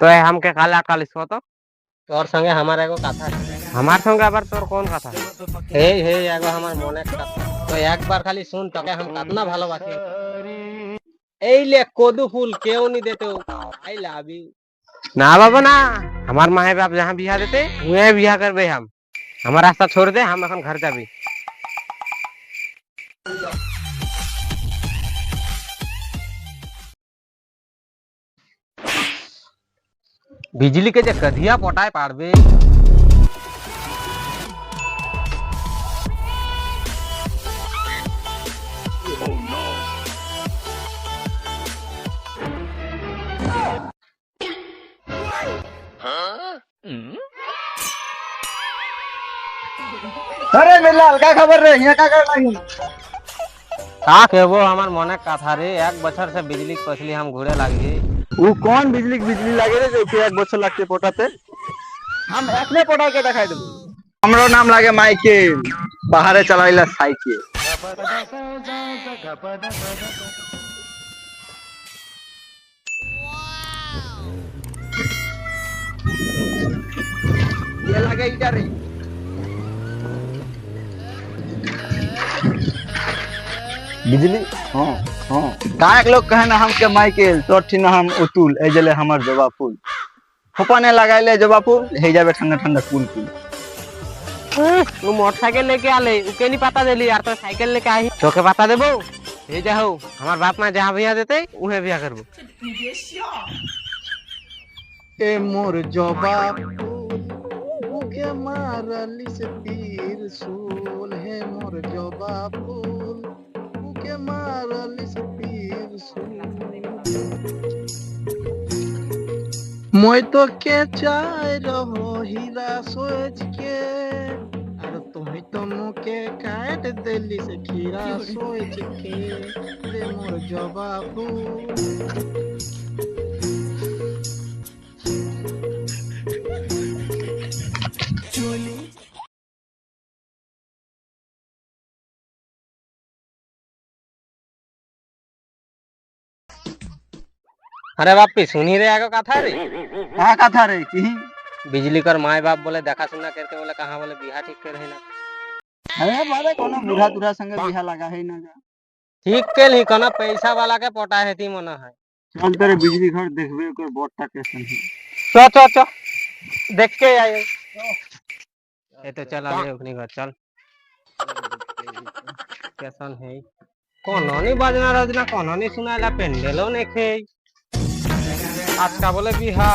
তো এই हमके काला कालिस तो তোর সঙ্গে আমার এগো কথা আছে। আমার সঙ্গে আবার তোর কোন কথা হে হে এগো আমার মনে কথা তো একবার খালি শুন তোকে हम कितना ভালোবাসি এই লে কদু ফুল কেউ নি দেতে আই লাভ ইউ না বাবা না আমার মায়ে বাপ जहां बियाह देते वहीं बियाह करबे हम हमारा रास्ता छोड़ दे हम এখন घर যাবি बिजली के जे कधिया पटाए पाड़बे। अरे मिलाल का खबर रे? यहाँ का कर लागी का कहबो हमार मने कथा रे। एक बछर से बिजली के पछली हम घूरे लागी। वो कौन बिजली बिजली लगे रहे जो कि एक बच्चों लगते पोटाते हम अपने पोटा के दिखाई दो हमरो नाम लागे माइके बाहरे चलाइला साइकिल ये लगे इधर ही বুঝলি? হ্যাঁ হ্যাঁ। গায়ক লোক কহে না হামকে মাইকেল তোর ঠিক না হাম অতুল এই জেলে আমার জবা ফুল। ফোপানে লাগাইলে জবা ফুল হয়ে যাবে ঠান্ডা ঠান্ডা কুল কুল মোটরসাইকেল লেকে আলে ওকে নি পাতা দিলি আর তোর সাইকেল লেকে আই তোকে পাতা দেবো? এই যা হোক আমার বাপ মা যাহা বিয়া দিতে উহে বিয়া করব। এ মোর জবা ফুলকে মারালি সে তীর সুল হে মোর জবা ফুল। amar al Espíritu. মই তোকে চাই রহিলা সোজকে আর তুমি তো মুখে কাট দিলি সে খিরা সোজকে মোর জবাব ফুল अरे बापी सुनी रे आगो कथा रे का কথা রে কি बिजली कर माए बाप बोले देखा सुना करके बोले कहाँ बोले बियाह ठीक कर है ना अरे बारे कोनो बुढ़ा दुढ़ा संगे बिहा लगा है ना जा ठीक के ही कना पैसा वाला के पटा है ती मना है चल तेरे बिजली घर देखबे ओकर बोर्ड स्टेशन है चो चो चो देख के आए ये तो चल अभी अपनी घर चल कैसन है कोनो नहीं बाजना रजना कोनो আজকা বলে বিহা।